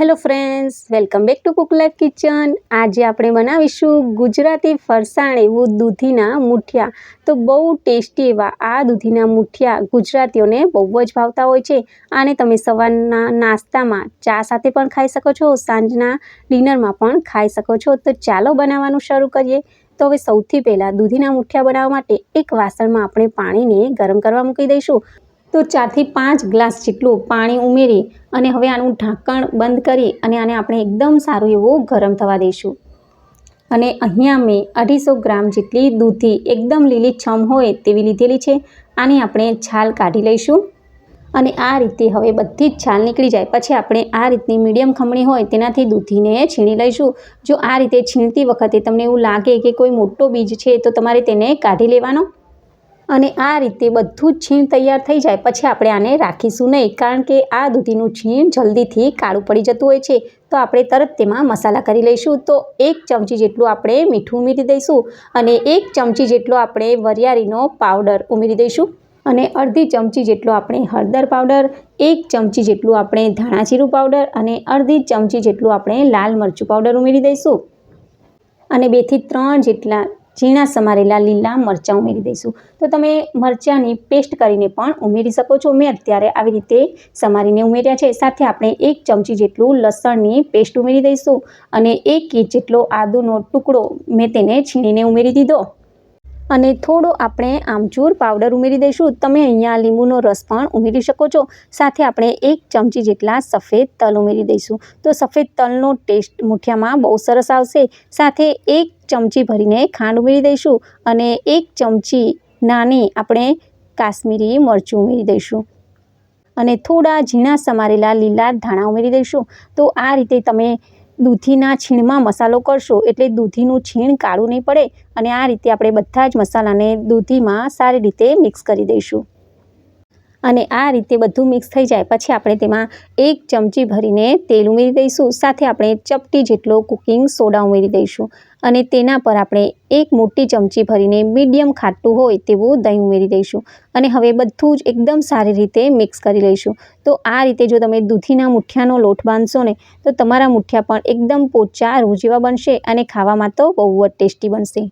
Hello friends welcome back to Cook Life Kitchen આજે આપણે બનાવીશું ગુજરાતી ફરસાણ એવું દૂધીના મુઠિયા. તો બહુ ટેસ્ટી એવા આ દૂધીના મુઠિયા ગુજરાતીઓને બહુ જ ભાવતા હોય છે. આને તમે સવારના નાસ્તામાં ચા સાથે પણ ખાઈ શકો છો, સાંજના ડિનરમાં પણ ખાઈ શકો છો. તો ચાલો બનાવવાનું શરૂ કરીએ. તો હવે સૌથી પહેલાં દૂધીના મુઠિયા બનાવવા માટે એક વાસણમાં આપણે પાણીને ગરમ કરવા મૂકી દઈશું. તો ચારથી પાંચ ગ્લાસ જેટલું પાણી ઉમેરી અને હવે આનું ઢાંકણ બંધ કરી અને આને આપણે એકદમ સારું એવું ગરમ થવા દઈશું. અને અહીંયા મેં અઢીસો ગ્રામ જેટલી દૂધી એકદમ લીલી છમ હોય તેવી લીધેલી છે. આની આપણે છાલ કાઢી લઈશું. અને આ રીતે હવે બધી જ છાલ નીકળી જાય. પછી આપણે આ રીતની મીડિયમ ખમણી હોય તેનાથી દૂધીને છીણી લઈશું. જો આ રીતે છીણતી વખતે તમને એવું લાગે કે કોઈ મોટો બીજ છે તો તમારે તેને કાઢી લેવાનો. અને આ રીતે બધું જ છીણ તૈયાર થઈ જાય. પછી આપણે આને રાખીશું નહીં, કારણ કે આ દૂધીનું છીણ જલ્દીથી કાળું પડી જતું હોય છે. તો આપણે તરત તેમાં મસાલા કરી લઈશું. તો એક ચમચી જેટલું આપણે મીઠું ઉમેરી દઈશું અને એક ચમચી જેટલો આપણે વરિયાળીનો પાવડર ઉમેરી દઈશું. અને અડધી ચમચી જેટલો આપણે હળદર પાવડર, એક ચમચી જેટલું આપણે ધાણાજીરું પાવડર અને અડધી ચમચી જેટલું આપણે લાલ મરચું પાવડર ઉમેરી દઈશું. અને બેથી ત્રણ જેટલા ઝીણા સમારેલા લીલા મરચાં ઉમેરી દઈશું. તો તમે મરચાંની પેસ્ટ કરીને પણ ઉમેરી શકો છો. મેં અત્યારે આવી રીતે સમારીને ઉમેર્યા છે. સાથે આપણે એક ચમચી જેટલું લસણની પેસ્ટ ઉમેરી દઈશું અને એક ઇંચ જેટલો આદુનો ટુકડો મેં તેને છીણીને ઉમેરી દીધો. અને થોડો આપણે આમચૂર પાવડર ઉમેરી દઈશું. તમે અહીંયા લીંબુનો રસ પણ ઉમેરી શકો છો. સાથે આપણે એક ચમચી જેટલા સફેદ તલ ઉમેરી દઈશું. તો સફેદ તલનો ટેસ્ટ મુઠિયામાં બહુ સરસ આવશે. સાથે એક ચમચી ભરીને ખાંડ ઉમેરી દઈશું અને એક ચમચી નાની આપણે કાશ્મીરી મરચું ઉમેરી દઈશું. અને થોડા ઝીણા સમારેલા લીલા ધાણા ઉમેરી દઈશું. તો આ રીતે તમે દૂધીના છીણમાં મસાલો કરશો એટલે દૂધીનું છીણ કાળું નહીં પડે અને આ રીતે આપણે બધા જ મસાલાને દૂધીમાં સારી રીતે મિક્સ કરી દઈશું. અને આ રીતે બધું મિક્સ થઈ જાય. પછી આપણે તેમાં એક ચમચી ભરીને તેલ ઉમેરી દઈશું. સાથે આપણે ચપટી જેટલો કુકિંગ સોડા ઉમેરી દઈશું. અને તેના પર આપણે એક મોટી ચમચી ભરીને મીડિયમ ખાટું હોય તેવું દહીં ઉમેરી દઈશું. અને હવે બધું જ એકદમ સારી રીતે મિક્સ કરી લઈશું. તો આ રીતે જો તમે દૂધીના મુઠ્ઠાનો લોટ બાંધશો ને, તો તમારા મુઠ્ઠા પણ એકદમ પોચા રૂ જેવા બનશે અને ખાવામાં તો બહુ જ ટેસ્ટી બનશે.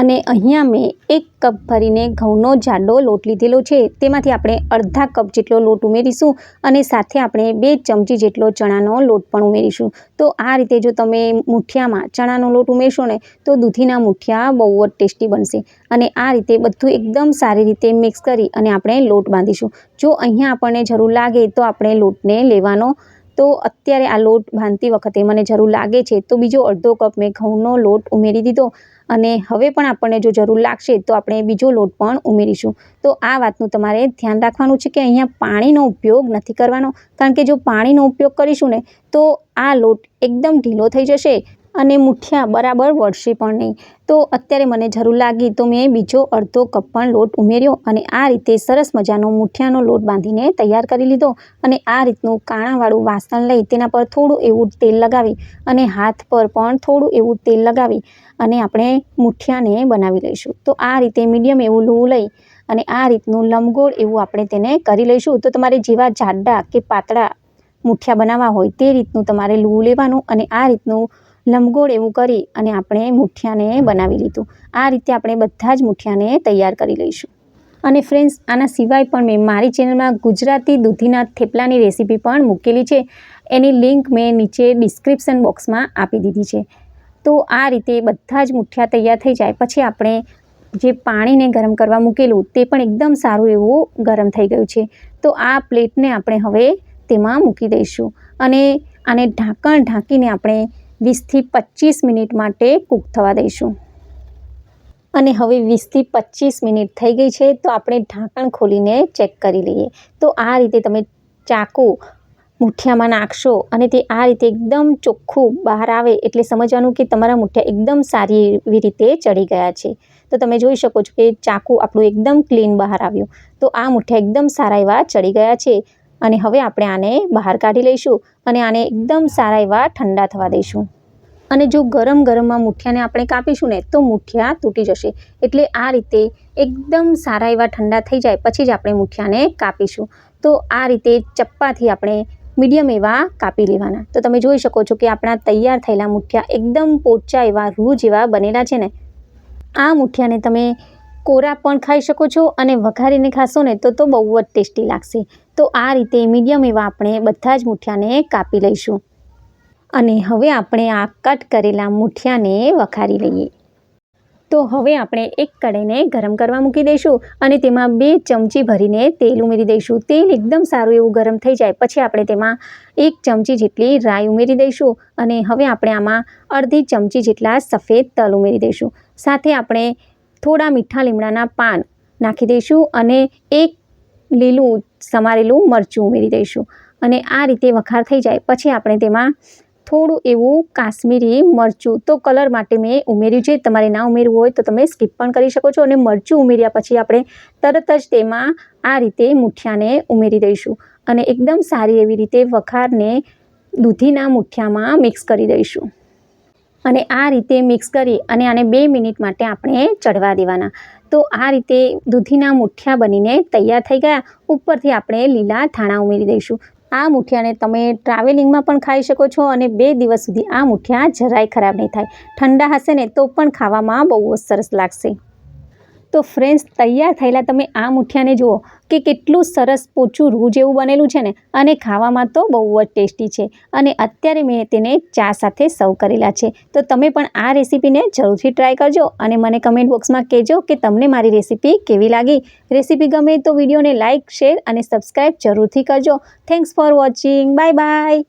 અને અહીંયા મેં એક કપ ભરીને ઘઉંનો જાડો લોટ લીધેલો છે. તેમાંથી આપણે અડધા કપ જેટલો લોટ ઉમેરીશું અને સાથે આપણે બે ચમચી જેટલો ચણાનો લોટ પણ ઉમેરીશું. તો આ રીતે જો તમે મુઠિયામાં ચણાનો લોટ ઉમેરશો ને, તો દૂધીના મુઠિયા બહુ જ ટેસ્ટી બનશે. અને આ રીતે બધું એકદમ સારી રીતે મિક્સ કરી અને આપણે લોટ બાંધીશું. જો અહીંયા આપણને જરૂર લાગે તો આપણે લોટને લેવાનો. તો અત્યારે આ લોટ બાંધતી વખતે મને જરૂર લાગે છે. તો બીજો અડધો કપ મેં ઘઉંનો લોટ ઉમેરી દીધો. અને હવે પણ આપણને જો જરૂર લાગશે તો આપણે બીજો લોટ પણ ઉમેરીશું. તો આ વાતનું તમારે ધ્યાન રાખવાનું છે કે અહીંયા પાણીનો ઉપયોગ નથી કરવાનો. કારણ કે જો પાણીનો ઉપયોગ કરીશું ને, તો આ લોટ એકદમ ઢીલો થઈ જશે. અને મુઠિયા બરાબર વળશે પણ નહીં. તો અત્યારે મને જરૂર લાગી, તો મેં બીજો અડધો કપ પણ લોટ ઉમેર્યો અને આ રીતે સરસ મજાનો મુઠિયાનો લોટ બાંધીને તૈયાર કરી લીધો અને આ રીતનું કાણાવાળું વાસણ લઈ તેના પર થોડું એવું તેલ લગાવી અને હાથ પર પણ થોડું એવું તેલ લગાવી અને આપણે મુઠિયાને બનાવી લઈશું. તો આ રીતે મીડિયમ એવું લોહું લઈ અને આ રીતનું લંબગોળ એવું આપણે તેને કરી લઈશું. તો તમારે જેવા જાડા કે પાતળા મુઠિયા બનાવવા હોય તે રીતનું તમારે લૂ લેવાનું અને આ રીતનું લંબગોળ એવું કરી અને આપણે મુઠિયાને બનાવી લીધું. આ રીતે આપણે બધા જ મુઠિયાને તૈયાર કરી લઈશું. અને ફ્રેન્ડ્સ આના સિવાય પણ મેં મારી ચેનલમાં ગુજરાતી દૂધીના થેપલાની રેસીપી પણ મૂકેલી છે. એની લિંક મેં નીચે ડિસ્ક્રિપ્શન બોક્સમાં આપી દીધી છે. તો આ રીતે બધા જ મુઠિયા તૈયાર થઈ જાય. પછી આપણે જે પાણીને ગરમ કરવા મૂકેલું તે પણ એકદમ સારું એવું ગરમ થઈ ગયું છે. તો આ પ્લેટને આપણે હવે તેમાં મૂકી દઈશું. અને આને ઢાંકણ ઢાંકીને આપણે વીસથી પચીસ મિનિટ માટે કૂક થવા દઈશું. અને હવે વીસથી પચીસ મિનિટ થઈ ગઈ છે, તો આપણે ઢાંકણ ખોલીને ચેક કરી લઈએ. તો આ રીતે તમે ચાકુ મુઠિયામાં નાખશો અને તે આ રીતે એકદમ ચોખ્ખું બહાર આવે એટલે સમજવાનું કે તમારા મુઠિયા એકદમ સારી એવી રીતે ચડી ગયા છે. તો તમે જોઈ શકો છો કે ચાકુ આપણું એકદમ ક્લીન બહાર આવ્યું. તો આ મુઠિયા એકદમ સારા એવા ચડી ગયા છે. અને હવે આપણે આને બહાર કાઢી લઈશું અને આને એકદમ સારા એવા ઠંડા થવા દઈશું. અને જો ગરમ ગરમમાં મુઠિયાને આપણે કાપીશું ને, તો મુઠિયા તૂટી જશે. એટલે આ રીતે એકદમ સારા એવા ઠંડા થઈ જાય, પછી જ આપણે મુઠિયાને કાપીશું. તો આ રીતે ચપ્પાથી આપણે મીડિયમ એવા કાપી લેવાના. તો તમે જોઈ શકો છો કે આપણા તૈયાર થયેલા મુઠિયા એકદમ પોચા એવા, રૂ જેવા બનેલા છે ને. આ મુઠિયાને તમે કોરા પણ ખાઈ શકો છો અને વઘારીને ખાશો ને, તો તો બહુ જ ટેસ્ટી લાગશે. તો આ રીતે મીડિયમ એવા આપણે બધા જ મુઠિયાને કાપી લઈશું. અને હવે આપણે આ કટ કરેલા મૂઠિયાને વખારી લઈએ. તો હવે આપણે એક કડાઈને ગરમ કરવા મૂકી દઈશું અને તેમાં બે ચમચી ભરીને તેલ ઉમેરી દઈશું. તેલ એકદમ સારું એવું ગરમ થઈ જાય. પછી આપણે તેમાં એક ચમચી જેટલી રાઈ ઉમેરી દઈશું અને હવે આપણે આમાં અડધી ચમચી જેટલા સફેદ તલ ઉમેરી દઈશું. સાથે આપણે થોડા મીઠા લીમડાના પાન નાખી દઈશું અને એક લીલું સમારેલું મરચું ઉમેરી દઈશું. અને આ રીતે વખાર થઈ જાય. પછી આપણે તેમાં થોડું એવું કાશ્મીરી મરચું. તો કલર માટે મેં ઉમેર્યું છે. તમારે ના ઉમેરવું હોય તો તમે સ્કીપ પણ કરી શકો છો અને મરચું ઉમેર્યા પછી આપણે તરત જ તેમાં આ રીતે મુઠિયાને ઉમેરી દઈશું અને એકદમ સારી એવી રીતે વખારને દૂધીના મુઠિયામાં મિક્સ કરી દઈશું. અને આ રીતે મિક્સ કરી અને આને બે મિનિટ માટે આપણે ચડવા દેવાના. તો આ રીતે દૂધીના મુઠ્ઠા બનીને તૈયાર થઈ ગયા. ઉપરથી આપણે લીલા ધાણા ઉમેરી દઈશું. આ મુઠિયાને તમે ટ્રાવેલિંગમાં પણ ખાઈ શકો છો અને બે દિવસ સુધી આ મુઠિયા જરાય ખરાબ નહીં થાય. ઠંડા હશે ને તો પણ ખાવામાં બહુ જ સરસ લાગશે. તો ફ્રેન્ડ્સ તૈયાર થયેલા. તમે આ મુઠિયાને જુઓ કે કેટલું સરસ પોચું રૂ જેવું બનેલું છે ને. અને ખાવામાં તો બહુ જ ટેસ્ટી છે. અને અત્યારે મેં તેને ચા સાથે સર્વ કરેલા છે. તો તમે પણ આ રેસીપીને જરૂરથી ટ્રાય કરજો અને મને કમેન્ટ બોક્સમાં કહેજો કે તમને મારી રેસીપી કેવી લાગી. રેસીપી ગમે તો વિડીયોને લાઇક શેર અને સબસ્ક્રાઈબ જરૂરથી કરજો. Thanks for watching bye bye